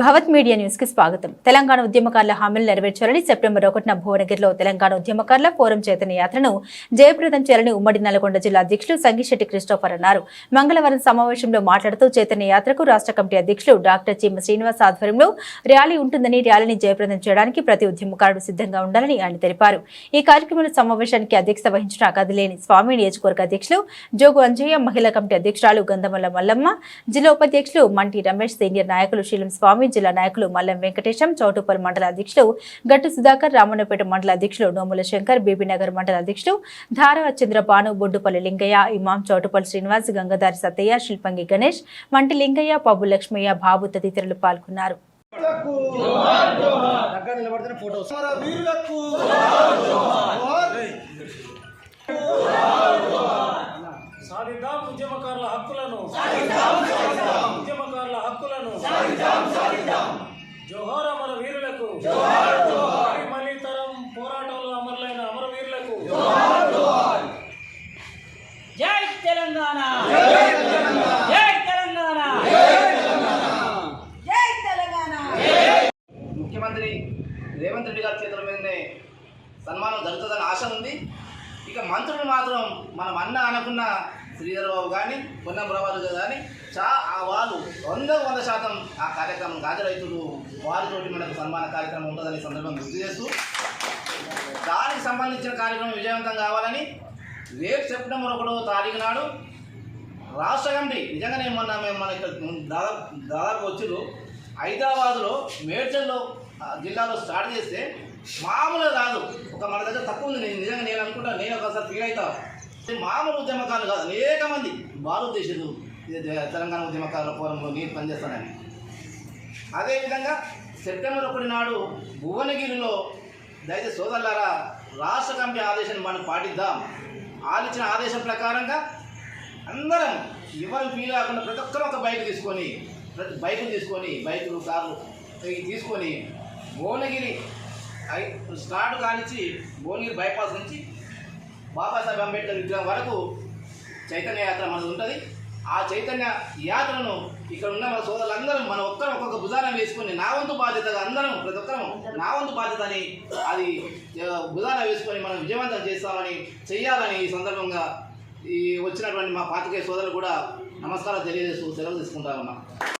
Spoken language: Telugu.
భవత్ మీడియా న్యూస్కి స్వాగతం. తెలంగాణ ఉద్యమకారుల హామీలు నెరవేర్చాలని సెప్టెంబర్ ఒకటిన భువనగిరిలో తెలంగాణ ఉద్యమకారుల ఫోరం చేతన యాత్రను జయప్రదం చేయాలని ఉమ్మడి నల్గొండ జిల్లా అధ్యక్షులు సంగిశెట్టి క్రిస్టోఫర్ అన్నారు. మంగళవారం సమావేశంలో మాట్లాడుతూ చైతన్య యాత్రకు రాష్ట్ర కమిటీ అధ్యక్షులు డాక్టర్ చీమ శ్రీనివాస్ ఆధ్వర్యంలో ర్యాలీ ఉంటుందని ర్యాలీని జయప్రదం చేయడానికి ప్రతి ఉద్యమకారుడు సిద్ధంగా ఉండాలని ఆయన తెలిపారు. ఈ కార్యక్రమంలో సమావేశానికి అధ్యక్షత వహించిన కదిలేని స్వామి నియోజకవర్గ అధ్యక్షులు జోగు అంజయ్య మహిళా కమిటీ అధ్యక్షురాలు గంధమల్ల మల్లమ్మ జిల్లా ఉపాధ్యక్షులు మంటి రమేష్ సీనియర్ నాయకులు శీలం స్వామి జిల్లా నాయకులు మల్లం వెంకటేశం చౌటుపల్ మండల అధ్యక్షులు గట్టు సుధాకర్ రామన్నపేట మండల అధ్యక్షులు నోముల శంకర్ బీబీనగర్ మండల అధ్యక్షులు ధారవ చంద్రపాను బొడ్డుపల్లి లింగయ్య ఇమాం చౌటుపల్ శ్రీనివాస్ గంగాధారి సత్తయ్య శిల్పంగి గణేష్ మంటి లింగయ్య పబ్బు లక్ష్మయ్య బాబు తదితరులు పాల్గొన్నారు. దగ్గర వీరులకు సాధిద్దాం ఉద్యమకారుల హక్కులను. ఉద్యమకారుల హక్కులను తెలంగాణ. జై తెలంగాణ. జై తెలంగాణ. ముఖ్యమంత్రి రేవంత్ రెడ్డి గారి చేతుల మీదనే సన్మానం జరుగుతుందని ఆశ ఉంది. ఇక మంత్రులు మాత్రం మనం అన్న అనుకున్న శ్రీధర్ బాబు కానీ పొన్నం ప్రభాకర్ కానీ చా ఆ వాళ్ళు వందకు వంద శాతం ఆ కార్యక్రమం హాజరవుతుడు వారితోటి మనకు సన్మాన కార్యక్రమం ఉంటుందని ఈ సందర్భంగా గుర్తు చేస్తూ దానికి సంబంధించిన కార్యక్రమం విజయవంతం కావాలని రేపు సెప్టెంబర్ ఒకటో తారీఖు నాడు. రాష్ట్ర కమిటీ నిజంగానే మొన్న మేము మన ఇక్కడ దాదాపు దాదాపు వచ్చారు హైదరాబాద్లో మేడ్చల్లో జిల్లాలో స్టార్ట్ చేస్తే మామూలుగా కాదు. ఒక మన దగ్గర తక్కువ ఉంది. నేను నిజంగా నేను అనుకుంటా నేను ఒకసారి ఫీల్ అవుతా. మామూలు ఉద్యమకారులు కాదు అనేక మంది భారతదేశాలు తెలంగాణ ఉద్యమకారుల ఫోరంలో నేను పనిచేస్తానని. అదేవిధంగా సెప్టెంబర్ ఒకటి నాడు భువనగిరిలో దయచేసి సోదరులారా రాష్ట్ర కమిటీ ఆదేశాన్ని మనం పాటిద్దాం. వాళ్ళు ఇచ్చిన ఆదేశం ప్రకారంగా అందరం ఎవరు ఫీల్ కాకుండా ప్రతి ఒక్కరూ ఒక బైక్ తీసుకొని ప్రతి బైకులు తీసుకొని బైకులు కార్లు తీసుకొని భువనగిరి స్టార్ట్ కానిచ్చి భువనగిరి బైపాస్ నుంచి బాబాసాహెబ్ అంబేద్కర్ విగ్రహం వరకు చైతన్య యాత్ర మనది ఉంటుంది. ఆ చైతన్య యాత్రను ఇక్కడ ఉన్న మన సోదరులందరం మన ఒక్కరం ఒక్కొక్క భుజాన వేసుకొని నా వంతు బాధ్యతగా అందరం ప్రతి ఒక్కరం నా వంతు బాధ్యత అని అది భుజాన వేసుకొని మనం విజయవంతం చేస్తామని చెయ్యాలని ఈ సందర్భంగా ఈ వచ్చినటువంటి మా పాతికేయ సోదరులు కూడా నమస్కారం తెలియజేస్తూ సెలవు తీసుకుంటా ఉన్నాం